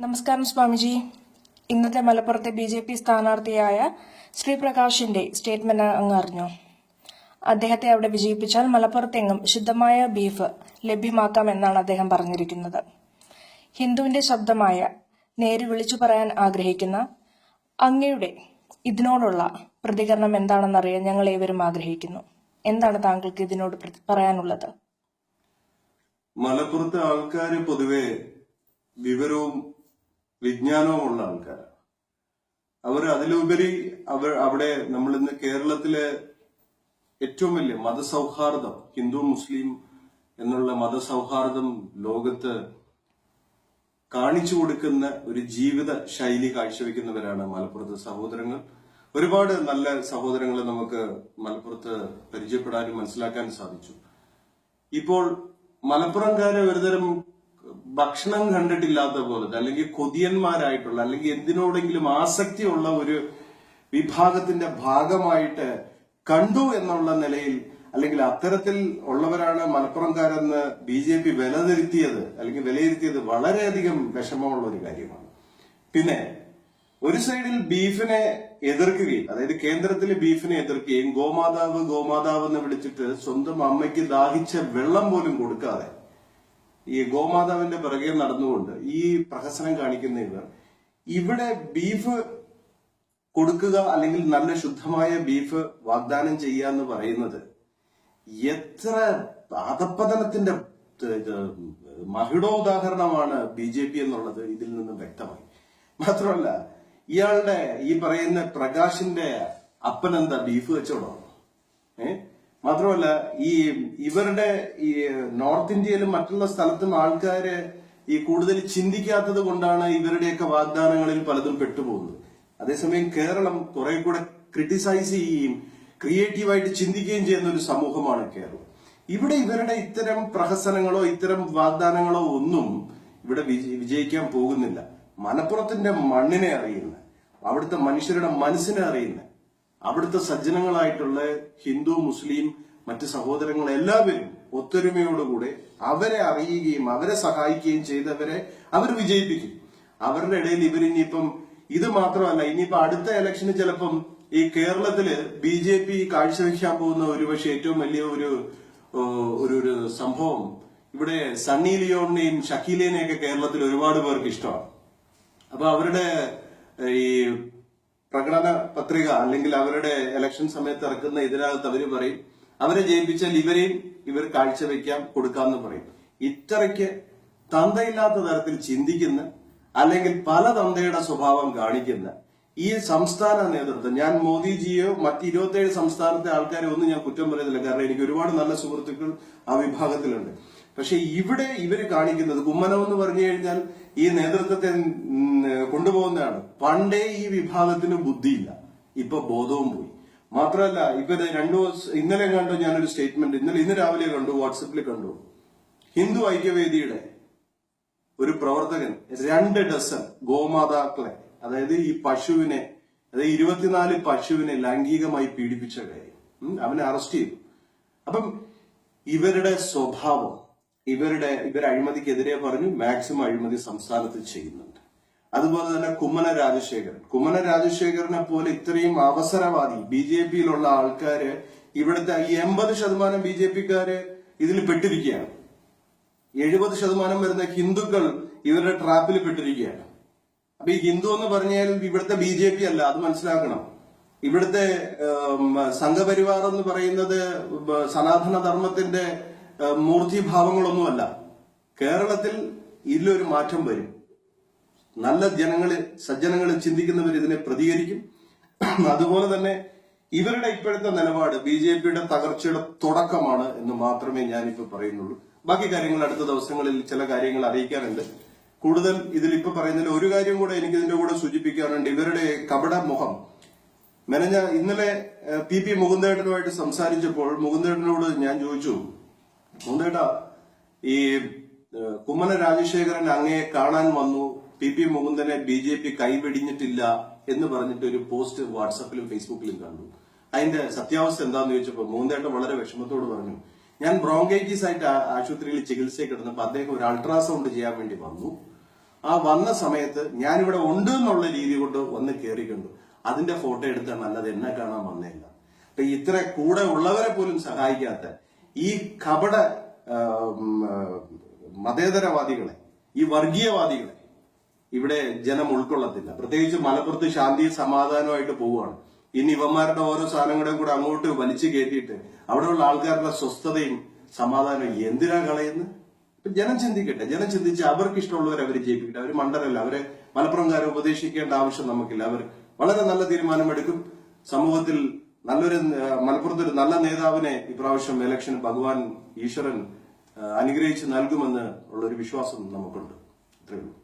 നമസ്കാരം സ്വാമിജി. ഇന്നത്തെ മലപ്പുറത്തെ ബി ജെ പി സ്ഥാനാർത്ഥിയായ ശ്രീപ്രകാശിന്റെ സ്റ്റേറ്റ്മെന്റ് അങ്ങ് അറിഞ്ഞു? അദ്ദേഹത്തെ അവിടെ വിജയിപ്പിച്ചാൽ മലപ്പുറത്തെങ്ങും ശുദ്ധമായ ബീഫ് ലഭ്യമാക്കാമെന്നാണ് അദ്ദേഹം പറഞ്ഞിരിക്കുന്നത്. ഹിന്ദുവിന്റെ ശബ്ദമായ നേര് വിളിച്ചു പറയാൻ ആഗ്രഹിക്കുന്ന അങ്ങയുടെ ഇതിനോടുള്ള പ്രതികരണം എന്താണെന്നറിയാൻ ഞങ്ങൾ ഏവരും ആഗ്രഹിക്കുന്നു. എന്താണ് താങ്കൾക്ക് ഇതിനോട് പറയാനുള്ളത്? മലപ്പുറത്തെ ആൾക്കാർ പൊതുവെ വിവരവും വിജ്ഞാനവും ഉള്ള ആൾക്കാരാണ്. അവർ അതിലുപരി അവർ അവിടെ നമ്മൾ ഇന്ന് കേരളത്തിലെ ഏറ്റവും വലിയ മതസൗഹാർദ്ദം ഹിന്ദു മുസ്ലിം എന്നുള്ള മതസൗഹാർദ്ദം ലോകത്ത് കാണിച്ചു കൊടുക്കുന്ന ഒരു ജീവിത ശൈലി കാഴ്ചവെക്കുന്നവരാണ് മലപ്പുറത്തെ സഹോദരങ്ങൾ. ഒരുപാട് നല്ല സഹോദരങ്ങളെ നമുക്ക് മലപ്പുറത്ത് പരിചയപ്പെടാനും മനസ്സിലാക്കാനും സാധിച്ചു. ഇപ്പോൾ മലപ്പുറംകാരെ ഒരുതരം ഭക്ഷണം കണ്ടിട്ടില്ലാത്ത പോലത്തെ അല്ലെങ്കിൽ കൊതിയന്മാരായിട്ടുള്ള അല്ലെങ്കിൽ എന്തിനോടെങ്കിലും ആസക്തിയുള്ള ഒരു വിഭാഗത്തിന്റെ ഭാഗമായിട്ട് കണ്ടു എന്നുള്ള നിലയിൽ അല്ലെങ്കിൽ അത്തരത്തിൽ ഉള്ളവരാണ് മലപ്പുറംകാരെന്ന് ബി ജെ പി വിലതിരുത്തിയത് അല്ലെങ്കിൽ വിലയിരുത്തിയത് വളരെയധികം വിഷമമുള്ള ഒരു കാര്യമാണ്. പിന്നെ ഒരു സൈഡിൽ ബീഫിനെ എതിർക്കുകയും അതായത് കേന്ദ്രത്തിൽ ബീഫിനെ എതിർക്കുകയും ഗോമാതാവ് ഗോമാതാവ് എന്ന് വിളിച്ചിട്ട് സ്വന്തം അമ്മയ്ക്ക് ദാഹിച്ച വെള്ളം പോലും കൊടുക്കാതെ ഈ ഗോമാതാവിന്റെ പിറകെ നടന്നുകൊണ്ട് ഈ പ്രഹസനം കാണിക്കുന്ന ഇവർ ഇവിടെ ബീഫ് കൊടുക്കുക അല്ലെങ്കിൽ നല്ല ശുദ്ധമായ ബീഫ് വാഗ്ദാനം ചെയ്യുക എന്ന് പറയുന്നത് എത്ര അധപ്പതനത്തിന്റെ മഹിടോദാഹരണമാണ് ബി ജെ പി എന്നുള്ളത് ഇതിൽ നിന്നും വ്യക്തമായി. മാത്രമല്ല ഇയാളുടെ ഈ പറയുന്ന പ്രകാശിന്റെ അപ്പനെന്താ ബീഫ് കച്ചവടമാണ്? ഏ? മാത്രമല്ല ഈ ഇവരുടെ ഈ നോർത്ത് ഇന്ത്യയിലും മറ്റുള്ള സ്ഥലത്തും ആൾക്കാര് ഈ കൂടുതൽ ചിന്തിക്കാത്തത് കൊണ്ടാണ് ഇവരുടെയൊക്കെ വാഗ്ദാനങ്ങളിൽ പലതും പെട്ടുപോകുന്നത്. അതേസമയം കേരളം കുറെ കൂടെ ക്രിട്ടിസൈസ് ചെയ്യുകയും ക്രിയേറ്റീവായിട്ട് ചിന്തിക്കുകയും ചെയ്യുന്ന ഒരു സമൂഹമാണ് കേരളം. ഇവിടെ ഇവരുടെ ഇത്തരം പ്രഹസനങ്ങളോ ഇത്തരം വാഗ്ദാനങ്ങളോ ഒന്നും ഇവിടെ വിജയിക്കാൻ പോകുന്നില്ല. മലപ്പുറത്തിന്റെ മണ്ണിനെ അറിയുന്ന അവിടുത്തെ മനുഷ്യരുടെ മനസ്സിനെ അറിയുന്ന അവിടുത്തെ സജ്ജനങ്ങളായിട്ടുള്ള ഹിന്ദു മുസ്ലിം മറ്റ് സഹോദരങ്ങൾ എല്ലാവരും ഒത്തൊരുമയോടുകൂടെ അവരെ അറിയുകയും അവരെ സഹായിക്കുകയും ചെയ്തവരെ അവർ വിജയിപ്പിക്കും. അവരുടെ ഇടയിൽ ഇവരിനിയിപ്പം ഇത് മാത്രമല്ല ഇനിയിപ്പോ അടുത്ത ഇലക്ഷന് ചിലപ്പം ഈ കേരളത്തിൽ ബി ജെ പി കാഴ്ചവെക്കാൻ പോകുന്ന ഒരുപക്ഷെ ഏറ്റവും വലിയ ഒരു ഒരു ഒരു സംഭവം ഇവിടെ സണ്ണി ലിയോണിനെയും ഷക്കീലിനെയും ഒക്കെ കേരളത്തിൽ ഒരുപാട് പേർക്ക് ഇഷ്ടമാണ്. അപ്പൊ അവരുടെ ഈ പ്രകടന പത്രിക അല്ലെങ്കിൽ അവരുടെ ഇലക്ഷൻ സമയത്ത് ഇറക്കുന്ന ഇതിനകത്ത് അവർ പറയും അവരെ ജയിപ്പിച്ചാൽ ഇവരെയും ഇവർ കാഴ്ചവെക്കാം കൊടുക്കാമെന്ന് പറയും. ഇത്രയ്ക്ക് തന്തയില്ലാത്ത തരത്തിൽ ചിന്തിക്കുന്ന അല്ലെങ്കിൽ പല തന്തയുടെ സ്വഭാവം കാണിക്കുന്ന ഈ സംസ്ഥാന നേതൃത്വം ഞാൻ മോദിജിയോ മറ്റ് ഇരുപത്തേഴ് സംസ്ഥാനത്തെ ആൾക്കാരെ ഒന്നും ഞാൻ കുറ്റം പറയുന്നില്ല കാരണം എനിക്ക് ഒരുപാട് നല്ല സുഹൃത്തുക്കൾ ആ വിഭാഗത്തിലുണ്ട്. പക്ഷെ ഇവിടെ ഇവർ കാണിക്കുന്നത് കുമ്മനം എന്ന് പറഞ്ഞു കഴിഞ്ഞാൽ ഈ നേതൃത്വത്തെ കൊണ്ടുപോകുന്നതാണ്. പണ്ടേ ഈ വിഭാഗത്തിന് ബുദ്ധിയില്ല. ഇപ്പൊ ബോധവും പോയി. മാത്രമല്ല ഇപ്പൊ രണ്ടു ഇന്നലെ കണ്ടു ഞാനൊരു സ്റ്റേറ്റ്മെന്റ്. ഇന്നലെ ഇന്ന് രാവിലെ കണ്ടു വാട്സപ്പിൽ കണ്ടു. ഹിന്ദു ഐക്യവേദിയുടെ ഒരു പ്രവർത്തകൻ രണ്ട് ഡസൻ ഗോമാതാക്കളെ അതായത് ഈ പശുവിനെ അതായത് ഇരുപത്തിനാല് പശുവിനെ ലൈംഗികമായി പീഡിപ്പിച്ച കാര്യം അവനെ അറസ്റ്റ് ചെയ്തു. അപ്പം ഇവരുടെ സ്വഭാവം ഇവരുടെ ഇവർ അഴിമതിക്കെതിരെ പറഞ്ഞു മാക്സിമം അഴിമതി സംസ്ഥാനത്ത് ചെയ്യുന്നുണ്ട്. അതുപോലെ തന്നെ കുമ്മന രാജശേഖരൻ. കുമ്മന രാജശേഖരനെ പോലെ ഇത്രയും അവസരവാദി ബി ജെ പിയിലുള്ള ആൾക്കാര് ഇവിടുത്തെ എൺപത് ശതമാനം ബി ജെ പിക്കാര് ഇതിൽ പെട്ടിരിക്കുകയാണ്. എഴുപത് ശതമാനം വരുന്ന ഹിന്ദുക്കൾ ഇവരുടെ ട്രാപ്പിൽ പെട്ടിരിക്കുകയാണ്. അപ്പൊ ഈ ഹിന്ദു എന്ന് പറഞ്ഞാൽ ഇവിടുത്തെ ബി ജെ പി അല്ല അത് മനസ്സിലാക്കണം. ഇവിടുത്തെ സംഘപരിവാർ എന്ന് പറയുന്നത് സനാതന ധർമ്മത്തിന്റെ മൂർത്തിഭാവങ്ങളൊന്നുമല്ല. കേരളത്തിൽ ഇതിലൊരു മാറ്റം വരും. നല്ല ജനങ്ങൾ സജ്ജനങ്ങൾ ചിന്തിക്കുന്നവർ ഇതിനെ പ്രതികരിക്കും. അതുപോലെ തന്നെ ഇവരുടെ ഇപ്പോഴത്തെ നിലപാട് ബി ജെ പിയുടെ തകർച്ചയുടെ തുടക്കമാണ് എന്ന് മാത്രമേ ഞാനിപ്പോ പറയുന്നുള്ളൂ. ബാക്കി കാര്യങ്ങൾ അടുത്ത ദിവസങ്ങളിൽ ചില കാര്യങ്ങൾ അറിയിക്കാറുണ്ട് കൂടുതൽ ഇതിൽ ഇപ്പൊ പറയുന്നതിൽ ഒരു കാര്യം കൂടെ എനിക്ക് ഇതിന്റെ കൂടെ സൂചിപ്പിക്കാറുണ്ട് ഇവരുടെ കപട മുഖം. മെനഞ്ഞ ഇന്നലെ പി പി മുകുന്ദേട്ടനുമായിട്ട് സംസാരിച്ചപ്പോൾ മുകുന്ദേട്ടനോട് ഞാൻ ചോദിച്ചു മുകുന്ദേട്ടാ ഈ കുമ്മന രാജശേഖരൻ അങ്ങയെ കാണാൻ വന്നു. പി പി മുകുന്ദനെ ബി ജെ പി കൈവെടിഞ്ഞിട്ടില്ല എന്ന് പറഞ്ഞിട്ട് ഒരു പോസ്റ്റ് വാട്സപ്പിലും ഫേസ്ബുക്കിലും കണ്ടു. അതിന്റെ സത്യാവസ്ഥ എന്താന്ന് ചോദിച്ചപ്പോൾ മൂന്നേട്ട വളരെ വിഷമത്തോട് പറഞ്ഞു. ഞാൻ ബ്രോങ്കൈറ്റിസ് ആയിട്ട് ആശുപത്രിയിൽ ചികിത്സയിൽ കിടന്നപ്പോൾ അദ്ദേഹം ഒരു അൾട്രാസൗണ്ട് ചെയ്യാൻ വേണ്ടി വന്നു. ആ വന്ന സമയത്ത് ഞാനിവിടെ ഉണ്ട് എന്നുള്ള രീതി കൊണ്ട് വന്ന് കണ്ടു. അതിന്റെ ഫോട്ടോ എടുത്താണ് അല്ലാതെ എന്നെ കാണാൻ വന്നേല്ല. അപ്പൊ ഇത്ര കൂടെ ഉള്ളവരെ പോലും സഹായിക്കാത്ത ഈ കപട മതേതരവാദികളെ ഈ വർഗീയവാദികളെ ഇവിടെ ജനം ഉൾക്കൊള്ളത്തില്ല. പ്രത്യേകിച്ച് മലപ്പുറത്ത് ശാന്തി സമാധാനമായിട്ട് പോവുകയാണ്. ഇനി ഇവന്മാരുടെ ഓരോ സാധനങ്ങളെയും കൂടെ അങ്ങോട്ട് വലിച്ചു കയറ്റിയിട്ട് അവിടെയുള്ള ആൾക്കാരുടെ സ്വസ്ഥതയും സമാധാനവും എന്തിനാ കളയുന്നത് ജനം ചിന്തിക്കട്ടെ. ജനം ചിന്തിച്ച് അവർക്ക് ഇഷ്ടമുള്ളവരെ അവർ ജയിപ്പിക്കട്ടെ. അവർ മണ്ടരല്ല. അവരെ മലപ്പുറംകാരെ ഉപദേശിക്കേണ്ട ആവശ്യം നമുക്കില്ല. അവർ വളരെ നല്ല തീരുമാനമെടുക്കും. സമൂഹത്തിൽ നല്ലൊരു മലപ്പുറത്ത് ഒരു നല്ല നേതാവിനെ ഇപ്രാവശ്യം ഇലക്ഷൻ ഭഗവാൻ ഈശ്വരൻ അനുഗ്രഹിച്ച് നൽകുമെന്ന് ഉള്ളൊരു വിശ്വാസം നമുക്കുണ്ട്. ഇത്രയേ ഉള്ളൂ.